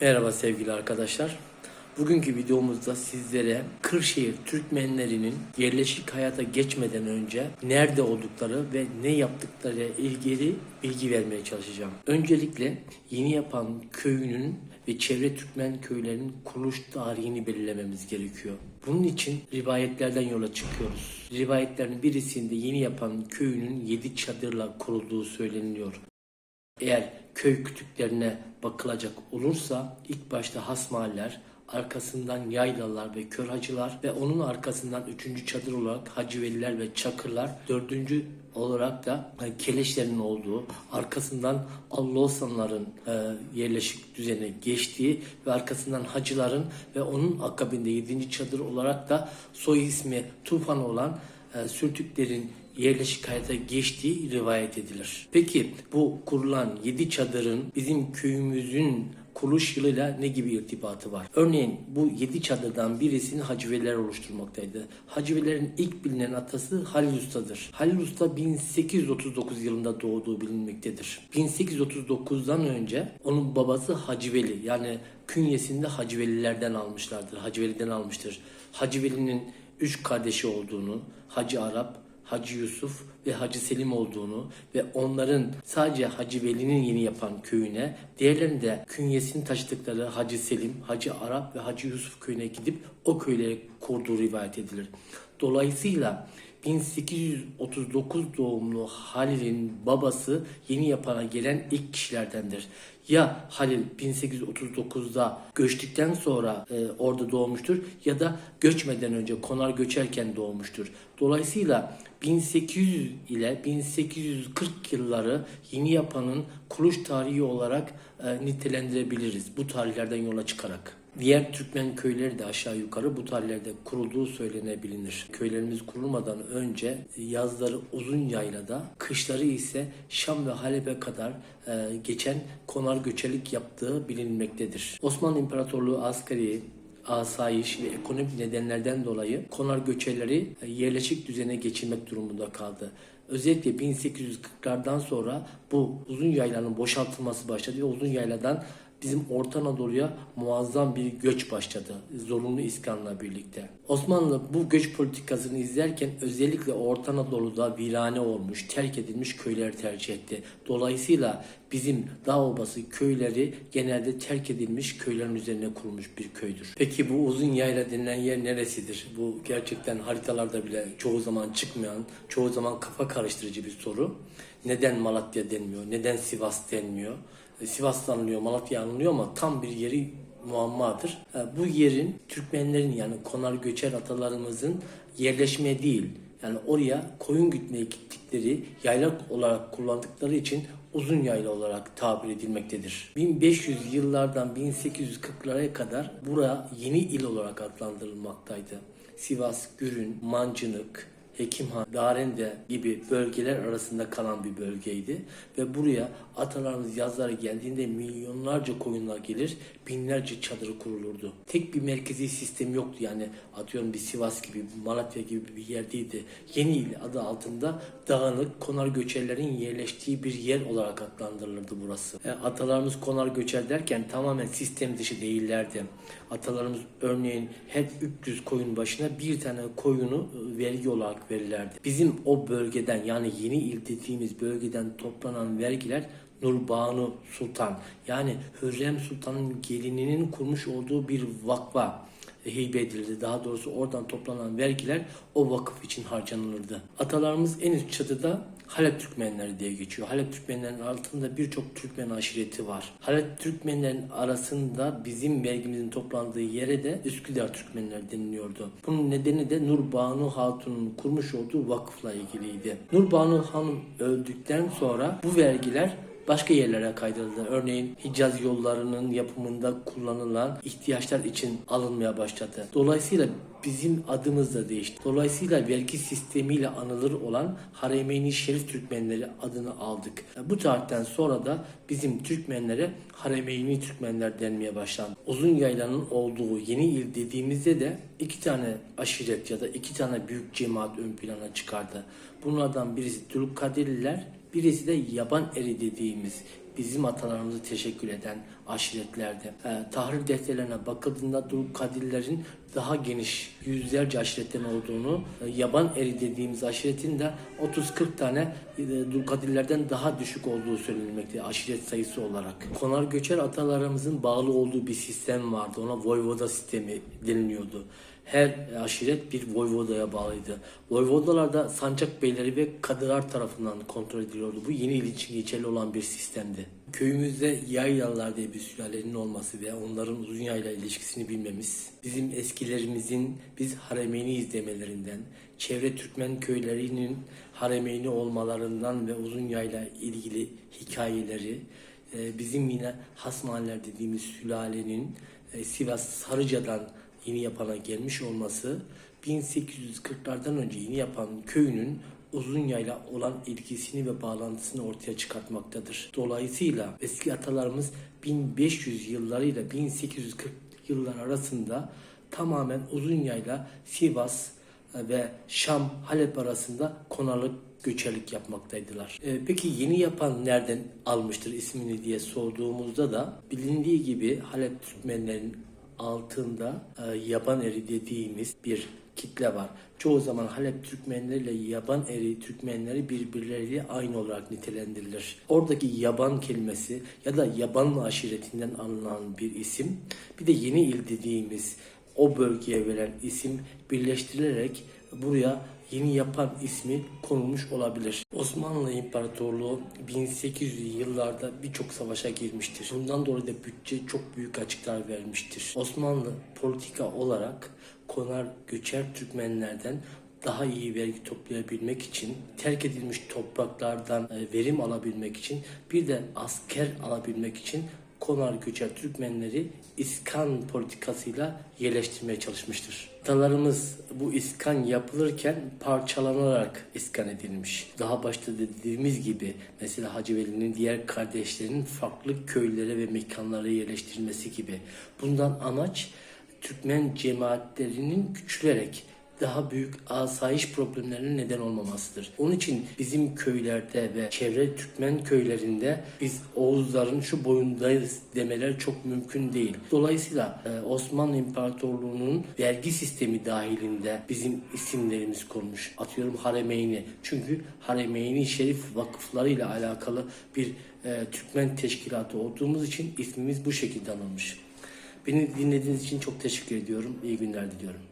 Merhaba sevgili arkadaşlar. Bugünkü videomuzda sizlere Kırşehir Türkmenlerinin yerleşik hayata geçmeden önce nerede oldukları ve ne yaptıkları ilgili bilgi vermeye çalışacağım. Öncelikle Yeni Yapan köyünün ve çevre Türkmen köylerinin kuruluş tarihini belirlememiz gerekiyor. Bunun için rivayetlerden yola çıkıyoruz. Rivayetlerin birisinde Yeni Yapan köyünün 7 çadırla kurulduğu söyleniliyor. Eğer köy kütüklerine bakılacak olursa ilk başta has mahalleler, arkasından yaylalar ve kör hacılar ve onun arkasından üçüncü çadır olarak hacı veliler ve çakırlar, dördüncü olarak da e, keleşlerin olduğu, arkasından Allosanların e, yerleşik düzene geçtiği ve arkasından hacıların ve onun akabinde yedinci çadır olarak da soy ismi Tufan olan e, Sürtüklerin yerleşik hayata geçtiği rivayet edilir. Peki bu kurulan yedi çadırın bizim köyümüzün kuruluş yılıyla ne gibi irtibatı var? Örneğin bu yedi çadırdan birisini Hacıveliler oluşturmaktaydı. Hacıvelilerin ilk bilinen atası Halil Usta'dır. Halil Usta 1839 yılında doğduğu bilinmektedir. 1839'dan önce onun babası Hacıveli yani künyesinde Hacıvelilerden almışlardır. Hacıveli'den almıştır. Hacıveli'nin üç kardeşi olduğunu, Hacı Arap, Hacı Yusuf ve Hacı Selim olduğunu ve onların sadece Hacı Veli'nin yeni yapan köyüne, diğerlerinin de künyesini taşıdıkları Hacı Selim, Hacı Arap ve Hacı Yusuf köyüne gidip o köyleri kurduğu rivayet edilir. Dolayısıyla 1839 doğumlu Halil'in babası yeni yapana gelen ilk kişilerdendir. Ya Halil 1839'da göçtükten sonra e, orada doğmuştur ya da göçmeden önce konar göçerken doğmuştur. Dolayısıyla 1800 ile 1840 yılları yeni yapanın kuruluş tarihi olarak e, nitelendirebiliriz bu tarihlerden yola çıkarak. Diğer Türkmen köyleri de aşağı yukarı bu tarihlerde kurulduğu söylenebilir. Köylerimiz kurulmadan önce yazları uzun yaylada, kışları ise Şam ve Halep'e kadar e, geçen konar göçelik yaptığı bilinmektedir. Osmanlı İmparatorluğu askeri, asayiş ve ekonomik nedenlerden dolayı konar göçerleri e, yerleşik düzene geçirmek durumunda kaldı. Özellikle 1840'lardan sonra bu uzun yaylanın boşaltılması başladı ve uzun yayladan bizim Orta Anadolu'ya muazzam bir göç başladı. Zorunlu iskanla birlikte. Osmanlı bu göç politikasını izlerken özellikle Orta Anadolu'da virane olmuş, terk edilmiş köyleri tercih etti. Dolayısıyla bizim dağ obası köyleri genelde terk edilmiş köylerin üzerine kurulmuş bir köydür. Peki bu uzun yayla denilen yer neresidir? Bu gerçekten haritalarda bile çoğu zaman çıkmayan, çoğu zaman kafa karıştırıcı bir soru. Neden Malatya denmiyor? Neden Sivas denmiyor? Sivas'ta anılıyor, Malatya anılıyor ama tam bir yeri muammadır. E, Bu yerin Türkmenlerin yani konar göçer atalarımızın yerleşme değil, yani oraya koyun gütmeye gittikleri yaylak olarak kullandıkları için uzun yayla olarak tabir edilmektedir. 1500 yıllardan 1840'lara kadar bura yeni il olarak adlandırılmaktaydı. Sivas, Gürün, Mancınık, Hekimhan, Darende gibi bölgeler arasında kalan bir bölgeydi. Ve buraya atalarımız yazları geldiğinde milyonlarca koyunlar gelir, binlerce çadır kurulurdu. Tek bir merkezi sistem yoktu yani atıyorum bir Sivas gibi, Malatya gibi bir yer değildi. Yeni il adı altında dağınık konar göçerlerin yerleştiği bir yer olarak adlandırılırdı burası. E, atalarımız konar göçer derken tamamen sistem dışı değillerdi. Atalarımız örneğin her 300 koyun başına bir tane koyunu e, vergi olarak verirlerdi. Bizim o bölgeden yani yeni il dediğimiz bölgeden toplanan vergiler Nurbanu Sultan yani Hürrem Sultan'ın gelininin kurmuş olduğu bir vakfa hibe edildi. Daha doğrusu oradan toplanan vergiler o vakıf için harcanılırdı. Atalarımız en üst çatıda Halep Türkmenleri diye geçiyor. Halep Türkmenlerinin altında birçok Türkmen aşireti var. Halep Türkmenlerin arasında bizim vergimizin toplandığı yere de Üsküdar Türkmenleri deniliyordu. Bunun nedeni de Nurbanu Hatun'un kurmuş olduğu vakıfla ilgiliydi. Nurbanu Hanım öldükten sonra bu vergiler başka yerlere kaydırıldı. Örneğin Hicaz yollarının yapımında kullanılan ihtiyaçlar için alınmaya başladı. Dolayısıyla bizim adımız da değişti. Dolayısıyla vergi sistemiyle anılır olan Haremeyni Şerif Türkmenleri adını aldık. Bu tarihten sonra da bizim Türkmenlere Haremeyni Türkmenler denmeye başlandı. Uzun yaylanın olduğu yeni il dediğimizde de iki tane aşiret ya da iki tane büyük cemaat ön plana çıkardı. Bunlardan birisi Türk Birisi de yaban eri dediğimiz bizim atalarımızı teşekkür eden aşiretlerde. E, tahrir defterlerine bakıldığında Dulkadillerin daha geniş yüzlerce aşiretten olduğunu, e, yaban eri dediğimiz aşiretin de 30-40 tane e, Dulkadillerden daha düşük olduğu söylenmekte aşiret sayısı olarak. Konar göçer atalarımızın bağlı olduğu bir sistem vardı. Ona voyvoda sistemi deniliyordu. Her aşiret bir voyvodaya bağlıydı. Voyvodalar da sancak beyleri ve kadılar tarafından kontrol ediliyordu. Bu yeni il için geçerli olan bir sistemdi. Köyümüzde yaylalar diye bir sülalenin olması ve onların uzun yayla ilişkisini bilmemiz, bizim eskilerimizin biz haremeyni izlemelerinden, çevre Türkmen köylerinin haremeyni olmalarından ve uzun yayla ilgili hikayeleri, e, bizim yine Hasmaneler dediğimiz sülalenin e, Sivas Sarıca'dan yeni yapana gelmiş olması 1840'lardan önce yeni yapan köyünün uzun yayla olan ilgisini ve bağlantısını ortaya çıkartmaktadır. Dolayısıyla eski atalarımız 1500 yıllarıyla 1840 yıllar arasında tamamen uzun yayla Sivas ve Şam, Halep arasında konalık göçerlik yapmaktaydılar. Ee, peki yeni yapan nereden almıştır ismini diye sorduğumuzda da bilindiği gibi Halep Türkmenlerin altında e, yaban eri dediğimiz bir kitle var. Çoğu zaman Halep Türkmenleriyle yaban eri Türkmenleri birbirleriyle aynı olarak nitelendirilir. Oradaki yaban kelimesi ya da yaban aşiretinden alınan bir isim. Bir de yeni il dediğimiz o bölgeye verilen isim birleştirilerek buraya yeni yapan ismi konulmuş olabilir. Osmanlı İmparatorluğu 1800'lü yıllarda birçok savaşa girmiştir. Bundan dolayı da bütçe çok büyük açıklar vermiştir. Osmanlı politika olarak konar göçer Türkmenlerden daha iyi vergi toplayabilmek için, terk edilmiş topraklardan e, verim alabilmek için, bir de asker alabilmek için konar göçer Türkmenleri iskan politikasıyla yerleştirmeye çalışmıştır. Atalarımız bu iskan yapılırken parçalanarak iskan edilmiş. Daha başta dediğimiz gibi mesela Hacı Veli'nin diğer kardeşlerinin farklı köylere ve mekanlara yerleştirilmesi gibi. Bundan amaç Türkmen cemaatlerinin küçülerek daha büyük asayiş problemlerine neden olmamasıdır. Onun için bizim köylerde ve çevre Türkmen köylerinde biz Oğuzların şu boyundayız demeler çok mümkün değil. Dolayısıyla e, Osmanlı İmparatorluğu'nun vergi sistemi dahilinde bizim isimlerimiz konmuş. Atıyorum Haremeyni. Çünkü Haremeyni Şerif vakıflarıyla alakalı bir e, Türkmen teşkilatı olduğumuz için ismimiz bu şekilde anılmış. Beni dinlediğiniz için çok teşekkür ediyorum. İyi günler diliyorum.